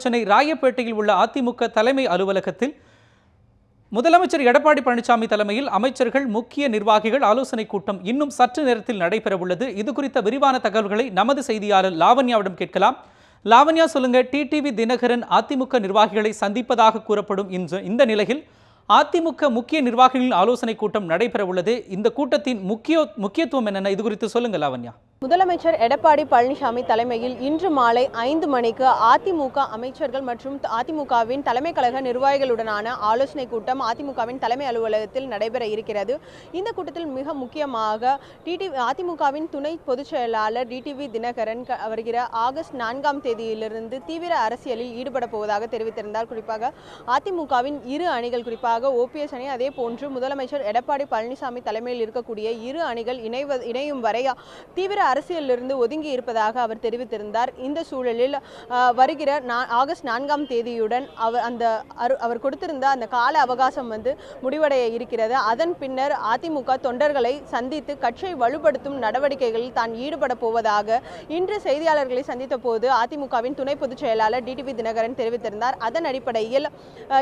சென்னை ராயப்பேட்டையில் உள்ள அதிமுக தலைமை அலுவலகத்தில் முதலமைச்சர் எடப்பாடி பழனிசாமி தலைமையில் அமைச்சர்கள் முக்கிய நிர்வாகிகள் ஆலோசனைக் கூட்டம் இன்னும் சற்று நேரத்தில் நடைபெறவுள்ளது. இது குறித்த விரிவான தகவல்களை நமது செய்தியாளர் லாவண்யாவிடம் கேட்கலாம். லாவண்யா சொல்லுங்க டிடிவி தினகரன் அதிமுக நிர்வாகிகளை சந்திப்பதாக கூறப்படும் இந்த இந்த நிலையில் அதிமுக முக்கிய நிர்வாகிகளின் ஆலோசனைக் கூட்டம் நடைபெறவுள்ளது. இந்த கூட்டத்தின் முக்கிய முக்கியத்துவம் என்னென்ன? இது குறித்து சொல்லுங்க லாவண்யா. முதலமைச்சர் எடப்பாடி பழனிசாமி தலைமையில் இன்று மாலை ஐந்து மணிக்கு அதிமுக அமைச்சர்கள் மற்றும் அதிமுகவின் தலைமை கழக நிர்வாகிகளுடனான ஆலோசனை கூட்டம் அதிமுகவின் தலைமை அலுவலகத்தில் நடைபெற இருக்கிறது. இந்த கூட்டத்தில் மிக முக்கியமாக டிடிவி அதிமுகவின் துணை பொதுச் செயலாளர் டிடிவி தினகரன் வருகிற ஆகஸ்ட் நான்காம் தேதியிலிருந்து தீவிர அரசியலில் ஈடுபட போவதாக தெரிவித்திருந்தார். குறிப்பாக அதிமுகவின் இரு அணிகள் குறிப்பாக ஓபிஎஸ் அணி அதே போன்று முதலமைச்சர் எடப்பாடி பழனிசாமி தலைமையில் இருக்கக்கூடிய இரு அணிகள் இணைவ இணையும் வரை தீவிர அரசியலிலிருந்து ஒதுங்கி இருப்பதாக அவர் தெரிவித்திருந்தார். இந்த சூழலில் வருகிற ஆகஸ்ட் நான்காம் தேதியுடன் அவர் அந்த அரு- அவர் கொடுத்திருந்த அந்த கால அவகாசம் வந்து முடிவடைய இருக்கிறது. அதன் பின்னர் அதிமுக தொண்டர்களை சந்தித்து கட்சியை வலுப்படுத்தும் நடவடிக்கைகளில் தான் ஈடுபட போவதாக இன்று செய்தியாளர்களை சந்தித்த போது அதிமுகவின் துணை பொதுச் செயலாளர் டிடிவி தினகரன் தெரிவித்திருந்தார். அதன் அடிப்படையில்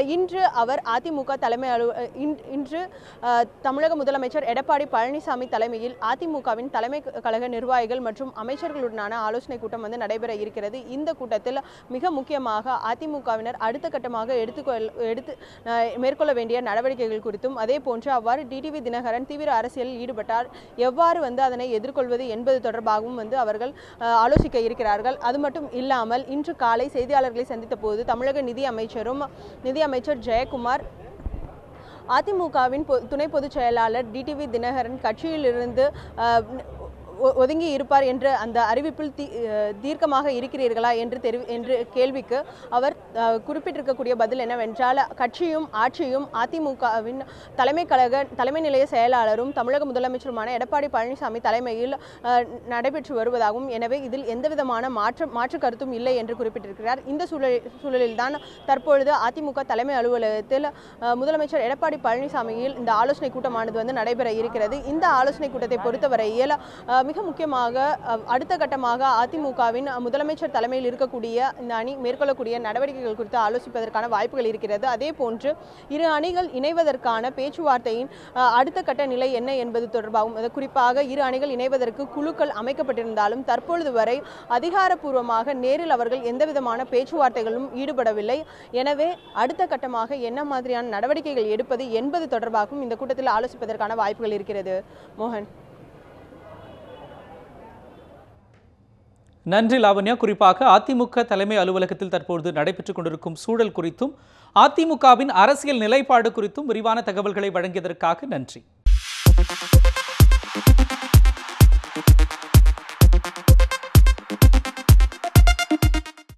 இன்று அவர் அதிமுக தலைமை அலுவ இன்று தமிழக முதலமைச்சர் எடப்பாடி பழனிசாமி தலைமையில் அதிமுகவின் தலைமை கழக நிர்வாகி நிர்வாகிகள் மற்றும் அமைச்சர்களுடனான ஆலோசனை கூட்டம் வந்து நடைபெற இருக்கிறது. இந்த கூட்டத்தில் மிக முக்கியமாக அதிமுகவினர் அடுத்த கட்டமாக எடுத்துக்கொள் எடுத்து மேற்கொள்ள வேண்டிய நடவடிக்கைகள் குறித்தும் அதே போன்று அவ்வாறு டிடிவி தினகரன் தீவிர அரசியலில் ஈடுபட்டால் எவ்வாறு வந்து அதனை எதிர்கொள்வது என்பது தொடர்பாகவும் வந்து அவர்கள் ஆலோசிக்க இருக்கிறார்கள். அது மட்டும் இல்லாமல் இன்று காலை செய்தியாளர்களை சந்தித்த போது தமிழக நிதி அமைச்சரும் நிதி அமைச்சர் ஜெயக்குமார் அதிமுகவின் பொ- துணை பொதுச் செயலாளர் டிடிவி தினகரன் கட்சியிலிருந்து ஒதுங்கி இருப்பார் என்ற அந்த அறிவிப்பில் தீ தீர்க்கமாக இருக்கிறீர்களா என்று தெரிவி என்று கேள்விக்கு அவர் குறிப்பிட்டிருக்கக்கூடிய பதில் என்னவென்றால் கட்சியும் ஆட்சியும் அதிமுகவின் தலைமை கழக தலைமை நிலைய செயலாளரும் தமிழக முதலமைச்சருமான எடப்பாடி பழனிசாமி தலைமையில் நடைபெற்று வருவதாகவும் எனவே இதில் எந்தவிதமான மாற்று மாற்று கருத்தும் இல்லை என்று குறிப்பிட்டிருக்கிறார். இந்த சூழல் சூழலில்தான் தற்பொழுது அதிமுக தலைமை அலுவலகத்தில் முதலமைச்சர் எடப்பாடி பழனிசாமியில் இந்த ஆலோசனை கூட்டமானது வந்து நடைபெற இருக்கிறது. இந்த ஆலோசனை கூட்டத்தை பொறுத்தவரையில் மிக முக்கியமாக அடுத்த கட்டமாக அதிமுகவின் முதலமைச்சர் தலைமையில் இருக்கக்கூடிய இந்த அணி மேற்கொள்ளக்கூடிய நடவடிக்கைகள் குறித்து ஆலோசிப்பதற்கான வாய்ப்புகள் இருக்கிறது. அதே போன்று இரு அணிகள் இணைவதற்கான பேச்சுவார்த்தையின் அடுத்த கட்ட நிலை என்ன என்பது தொடர்பாகவும் குறிப்பாக இரு அணிகள் இணைவதற்கு குழுக்கள் அமைக்கப்பட்டிருந்தாலும் தற்பொழுது வரை அதிகாரப்பூர்வமாக நேரில் அவர்கள் எந்தவிதமான பேச்சுவார்த்தைகளும் ஈடுபடவில்லை. எனவே அடுத்த கட்டமாக என்ன மாதிரியான நடவடிக்கைகள் எடுப்பது என்பது தொடர்பாகவும் இந்த கூட்டத்தில் ஆலோசிப்பதற்கான வாய்ப்புகள் இருக்கிறது. மோகன். நன்றி லாவண்யா. குறிப்பாக அதிமுக தலைமை அலுவலகத்தில் தற்பொழுது நடைபெற்றுக் கொண்டிருக்கும் சூழல் குறித்தும் அதிமுகவின் அரசியல் நிலைப்பாடு குறித்தும் விரிவான தகவல்களை வழங்கியதற்காக நன்றி.